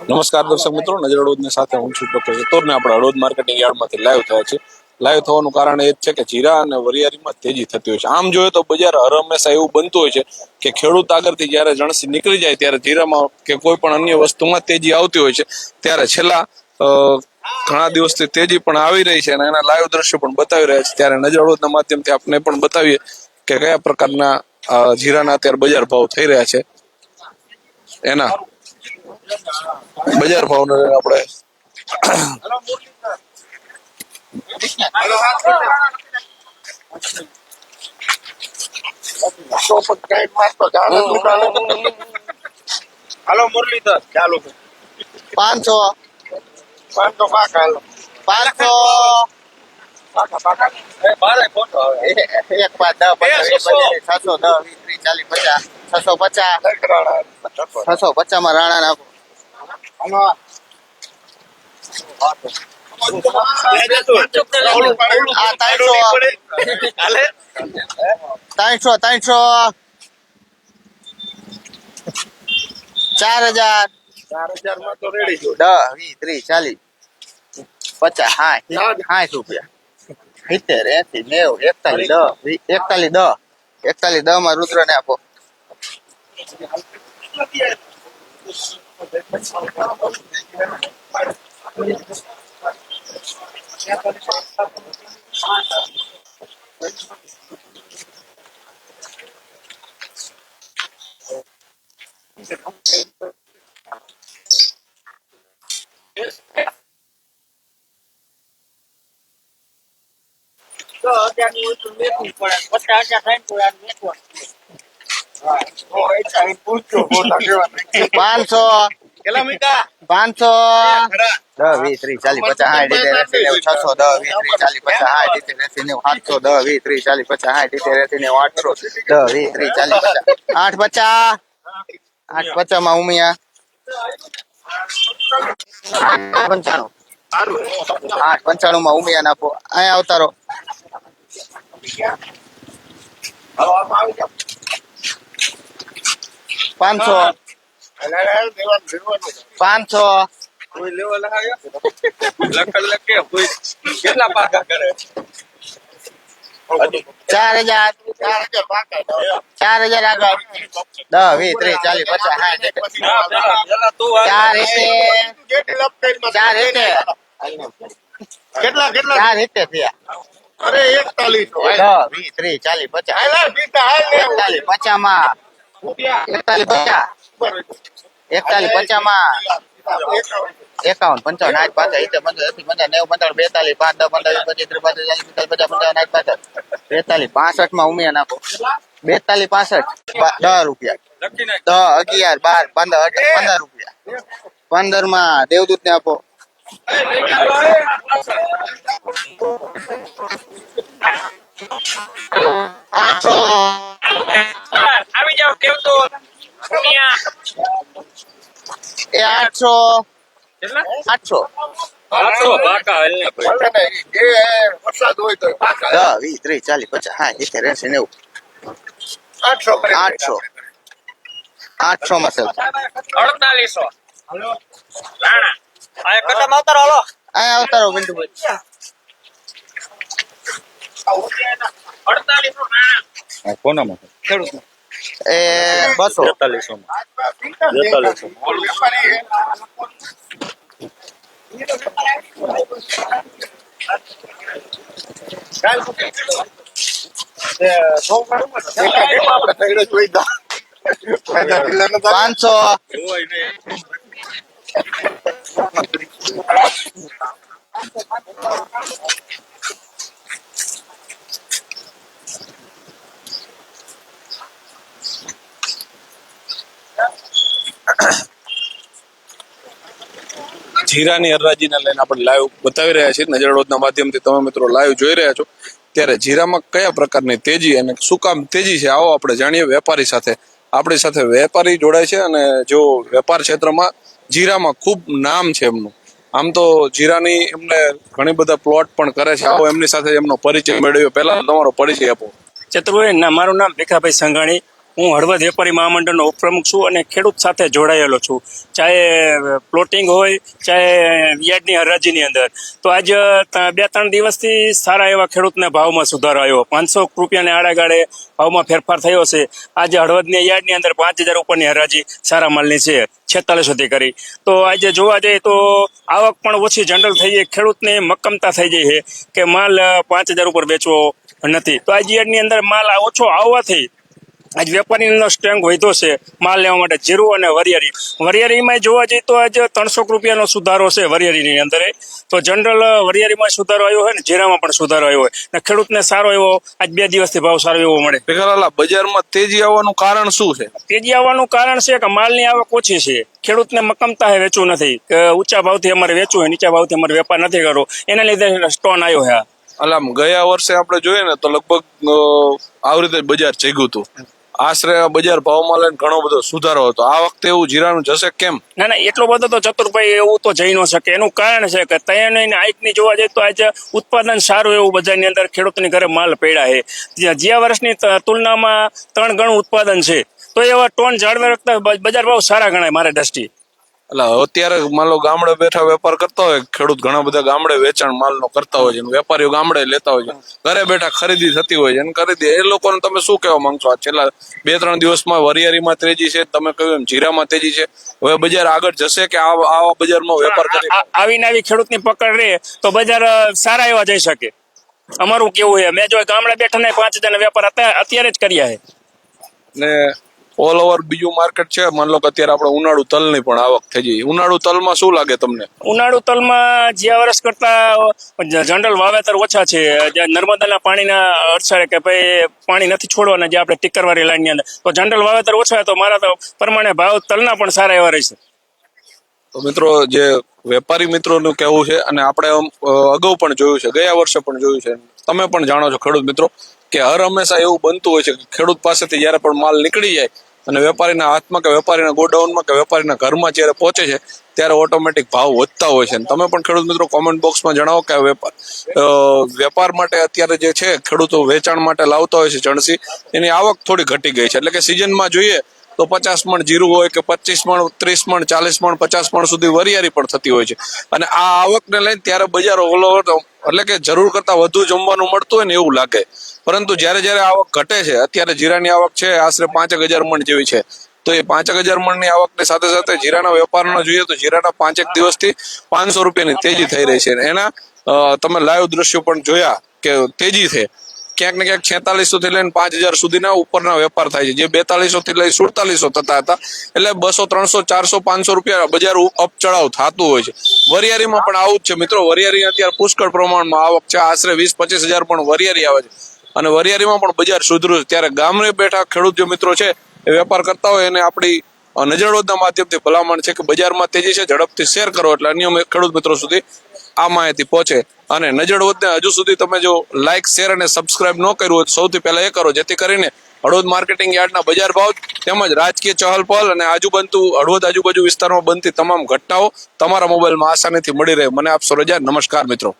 નમસ્કાર દર્શક મિત્રો, નજર અડોદની સાથે હું છું ડોક્ટર ચતુરને આપણે અડોદ માર્કેટિંગ યાર્ડમાંથી લાઈવ થયા છે લાઈવ થવાનું કારણ એ જ છે કે જીરા અને વરિયાળીમાં તેજી થતી હોય છે. આમ જોઈએ તો બજાર હર હંમેશા એવું બનતું હોય છે કે ખેડૂત આગળથી જ્યારે જણસી નીકળી જાય ત્યારે જીરામાં કે કોઈ પણ અન્ય વસ્તુમાં તેજી આવતી હોય છે. ત્યારે છેલ્લા ઘણા દિવસથી તેજી પણ આવી રહી છે અને એના લાઈવ દ્રશ્યો પણ બતાવી રહ્યા છે. ત્યારે નજર અડોદના માધ્યમથી આપણે પણ બતાવીએ કે કયા પ્રકારના જીરાના અત્યારે બજાર ભાવ થઈ રહ્યા છે. એના બજાર ભાવને આપણે હાલો મુરલીધર ચાલુ પાંચસો. પાંચસો પાકા હાલો. પાંચસો. પાકા પાકા. એ બારે ફોટો આવે એક પાંચ દસ પંદર વીસ છસો દસ વીસ ત્રીસ ચાલીસ પચાસ છસો પચાસ. છસો પચાસમાં રાણા નાખો. ત્રણસો ત્રણસો ચાર હજાર ચાર હજારમાં તો રેડી જો દસ વીસ ત્રીસ ચાલીસ પચાસ સાઠ સાઠ રૂપિયા સિત્તેર એસી નેવું એકતાલીસ દસ એકતાલીસ દસ એકતાલીસ દસમાં રુદ્ર ને આપો તો અત્યારની ઓછું વેચવું પડે પચાસ હજાર સાઈઠ પડે વેચવું પૂછજો મોટા કેવા પાંચસો. કેટલા મીઠા પાંચસો. દસ વીસ ત્રીસ ચાલીસ પચાસ નેવું છસો દસ વીસ ત્રીસ ચાલીસ પચાસ સાઠ સિત્તેર એસી નેવું સાતસો દસ વીસ ત્રીસ ચાલીસ પચાસ નેવું આઠસો દસ વીસ ત્રીસ ચાલીસ પચાસ. આઠ પચાસ. આઠ પચાસમાં ઉમિયા પંચાણું. આઠ પંચાણું માં ઉમિયા નાખો? અહીંયા અવતારો પાંચસો. પાંચસો. ચાર હજાર. ચાર હજાર આગળ. દસ વીસ ત્રીસ ચાલીસ પચાસ સાઠ ચાર કેટલા કેટલા ચાર રીતે થયા. અરે એકતાલીસ. વીસ ત્રીસ ચાલીસ પચાસ. પચાસમાં એકતાલીસ પચાસ એકતાલીસ પચાસમાં એકાવન, પંચાવન, આઠ, પાછળ સિત્તેર પંદર એસી પંદર, નેવું, પંદર, બેતાલીસ, પાંચ, દસ, પંદર પચીસ, ત્રીસ પાંત્રીસ ચાલીસ પિસ્તાલીસ પચાસ પંચાવન આઠ, પાછળ. બેતાલીસ પાસઠમાં ઉમિયા નાખો. બેતાલીસ, પાસઠ દસ રૂપિયા. દસ, અગિયાર, બાર, પંદર પંદર રૂપિયા. પંદરમાં દેવદૂત ને આપો. આવી જાવ કેવ તો એ આઠસો. આઠસો. આઠસો? પાકા વરસાદ હોય તો પાકા. વીસ ત્રીસ ચાલીસ પચાસ હા એસી નેવું. આઠસો આઠસો આઠસો. માં સર અડતાલીસો. રાણા. આ કદમ આવતારો હાલો. અહીંયા અવતારો રાણા કોનામાં ખેડૂત એ બસો તેતાલીસો બેતાલીસો પાંચસો જીરાની હરરાજીને લઈને આપણે લાઈવ બતાવી રહ્યા છીએ. નજરડોદના માધ્યમથી તમે મિત્રો લાઈવ જોઈ રહ્યા છો. ત્યારે જીરામાં કયા પ્રકારની તેજી અને શું કામ તેજી છે, આવો આપણે જાણીએ વેપારી સાથે. આપણી સાથે વેપારી જોડાય છે અને જો વેપાર ક્ષેત્રમાં જીરામાં ખૂબ નામ છે એમનું. આમ તો જીરાની એમને ઘણી બધા પ્લોટ પણ કરે છે. આવો એમની સાથે એમનો પરિચય મેળવ્યો. પહેલા તમારો પરિચય આપો. ચતુર્વેદ મારું નામ ભીખાભાઈ સંઘાણી. હું હળવદ વેપારી મહામંડળનો ઉપપ્રમુખ છું અને ખેડૂત સાથે જોડાયેલો છું. ચાહે પ્લોટિંગ હોય, ચાહે, યાર્ડની હરાજીની અંદર. તો આજ બે ત્રણ દિવસથી સારા એવા ખેડૂતને ભાવમાં સુધારો આવ્યો. પાંચસો રૂપિયાને આડાગાળે ભાવમાં ફેરફાર થયો છે. આજે હળવદની યાર્ડની અંદર પાંચ હજાર ઉપરની હરાજી સારા માલની છે. છેતાલીસ સુધી કરી. તો આજે જોવા જઈએ તો આવક પણ ઓછી જનરલ થઈ જાય ખેડૂતને મક્કમતા થઈ જાય છે કે માલ પાંચ હજાર ઉપર વેચવો નથી. તો આ યાર્ડની અંદર માલ ઓછો આવવાથી આજ વેપારીનો સ્ટ્રેંગ વધ્યો છે માલ લેવા માટે જીરું અને વરિયાળી. વરિયાળીમાં જોવા જઈએ તો આજે ત્રણસો રૂપિયાનો સુધારો છે વરિયાળીની અંદર. તો જનરલ વરિયાળીમાં સુધારો આવ્યો હોય ને જીરામાં પણ સુધારો આવ્યો હોય. ને ખેડૂતને સારો એવો આજ બે દિવસથી ભાવ સારો એવો મળે. બજારમાં તેજી આવવાનું કારણ શું છે? તેજી આવવાનું કારણ છે કે માલની આવક ઓછી છે. ખેડૂતને મકમતા હે વેચવું નથી. ઊંચા ભાવથી અમારે વેચવું હોય નીચા ભાવથી અમારે વેપાર નથી કરવો. એના લીધે સ્ટોન આવ્યો હે આ. એટલે ગયા વર્ષે આપણે જોઈએ ને તો લગભગ આવી રીતે બજાર જગ્યું હતું. આશરે બજાર ભાવમાં લઈને ઘણો બધો સુધારો હતો. આ વખતે એવું જીરાનું જશે કેમ? ના ના, એટલો બધો તો ચતુરભાઈ એવું તો જઈ ન શકે. એનું કારણ છે કે તૈયાર આઈટની જોવા જઈએ તો આજે ઉત્પાદન સારું એવું બજારની અંદર ખેડૂતની ઘરે માલ પડ્યા છે. જ્યાં વર્ષની તુલનામાં ત્રણ ગણું ઉત્પાદન છે. તો એવા ટોન જાળવે રાખતા બજાર ભાવ સારા ગણાય મારા દ્રષ્ટિએ. એટલે અત્યારે માન લો ગામડે બેઠા વેપાર કરતા હોય ખેડૂત ઘણા બધા ગામડે વેચાણ માલનો કરતા હોય છે વેપારીઓ ગામડે લેતા હોય છે. ઘરે બેઠા ખરીદી થતી હોય છે અને ખરીદી એ લોકોને તમે શું કહેવા માંગશો? આ છેલ્લા બે ત્રણ દિવસમાં વરિયારીમાં તેજી છે તમે કહ્યું એમ જીરામાં તેજી છે. હવે બજાર આગળ જશે કે આવા બજારમાં વેપાર કરી આવી આવીને આવી ખેડૂતની પકડ રહે તો બજાર સારા એવા જઈ શકે. અમારું કેવું છે? મેં જો ગામડે બેઠા ને પાંચ હજાર વેપાર અત્યારે અત્યારે જ કર્યા છે. ને ઓલ ઓવર બીજું માર્કેટ છે. માન લો કે અત્યારે આપણે ઉનાળુ તલની પણ આવક થઈ જઈ ઉનાળુ તલમાં શું લાગે તમને? ઉનાળુ તલમાં જ્યાં વર્ષ કરતા જનરલ વાવેતર ઓછા છે. જ્યાં નર્મદાના પાણીના અરસારે કે ભાઈ પાણી નથી છોડવાના જે આપણે ટીકરવાળી લાઈનની અંદર. તો જનરલ વાવેતર ઓછા તો મારા તો પ્રમાણે ભાવ તલના પણ સારા એવા રહેશે. તો મિત્રો જે વેપારી મિત્રોનું કહેવું છે અને આપણે અગાઉ પણ જોયું છે ગયા વર્ષે પણ જોયું છે. તમે પણ જાણો છો ખેડૂત મિત્રો કે હર હંમેશા એવું બનતું હોય છે કે ખેડૂત પાસેથી જ્યારે પણ માલ નીકળી જાય અને વેપારીના હાથમાં કે વેપારીના ગોડાઉનમાં કે વેપારીના ઘરમાં જ્યારે પહોંચે છે, ત્યારે ઓટોમેટિક ભાવ વધતા હોય છે. તમે પણ ખેડૂત મિત્રો કોમેન્ટ બોક્સમાં જણાવો કે વેપાર વેપાર માટે અત્યારે જે છે, ખેડૂતો વેચાણ માટે લાવતા હોય છે જણસી, એની આવક થોડી ઘટી ગઈ છે. એટલે કે સિઝનમાં જોઈએ તો પચાસ મણ જીરું હોય કે પચીસ મણ, ત્રીસ મણ, ચાલીસ મણ, પચાસ મણ સુધી વરિયારી પણ થતી હોય છે. અને આ આવકને લઈને ત્યારે બજાર ઓલો એટલે કે જરૂર કરતાં વધુ જમવાનું મળતું હોય ને એવું લાગે. પરંતુ જ્યારે જ્યારે આવક ઘટે છે, અત્યારે જીરાની આવક છે, આશરે પાંચેક હજાર મણ જેવી છે. તો એ પાંચેક હજાર મણની આવકની સાથે સાથે જીરાના વેપારનો જોઈએ તો જીરાના પાંચેક દિવસથી પાંચસો રૂપિયાની તેજી થઈ રહી છે. એના તમે લાઈવ દ્રશ્યો પણ જોયા કે તેજી છે. ક્યાંક ને ક્યાંક છેતાલીસો થી લઈને પાંચ હજાર સુધીના ઉપરના વેપાર થાય છે. જે બેતાલીસો થી લઈ સુડતાલીસો થતા હતા. એટલે બસો ત્રણસો ચારસો પાંચસો રૂપિયા બજાર અપ ચડાવ થતું હોય છે. વરિયારીમાં પણ આવું જ છે. મિત્રો વરિયાળી અત્યારે પુષ્કળ પ્રમાણમાં આવક છે. આશરે વીસ પચીસ હજાર પણ વરિયારી આવે છે. અને વરિયારીમાં પણ બજાર સુધર્યું છે. ત્યારે ગામડે બેઠા ખેડૂત જે મિત્રો છે એ વેપાર કરતા હોય એને આપણી અ, માધ્યમથી ભલામણ છે કે બજારમાં તેજી છે ઝડપથી શેર કરો. એટલે અન્ય ખેડૂત મિત્રો સુધી આ માહિતી પહોંચે. અને નજરવદને હજુ સુધી તમે જો લાઇક શેર અને સબસ્ક્રાઇબ ન કર્યું હોય સૌથી પહેલા એ કરો, જેથી કરીને હળવદ માર્કેટિંગ યાર્ડના બજાર ભાવ તેમજ રાજકીય ચહલ પહલ અને આજુ બનતું હળવદ આજુબાજુ વિસ્તારમાં બનતી તમામ ઘટનાઓ તમારા મોબાઈલમાં આસાનીથી મળી રહે. મને આપશો રજા નમસ્કાર મિત્રો.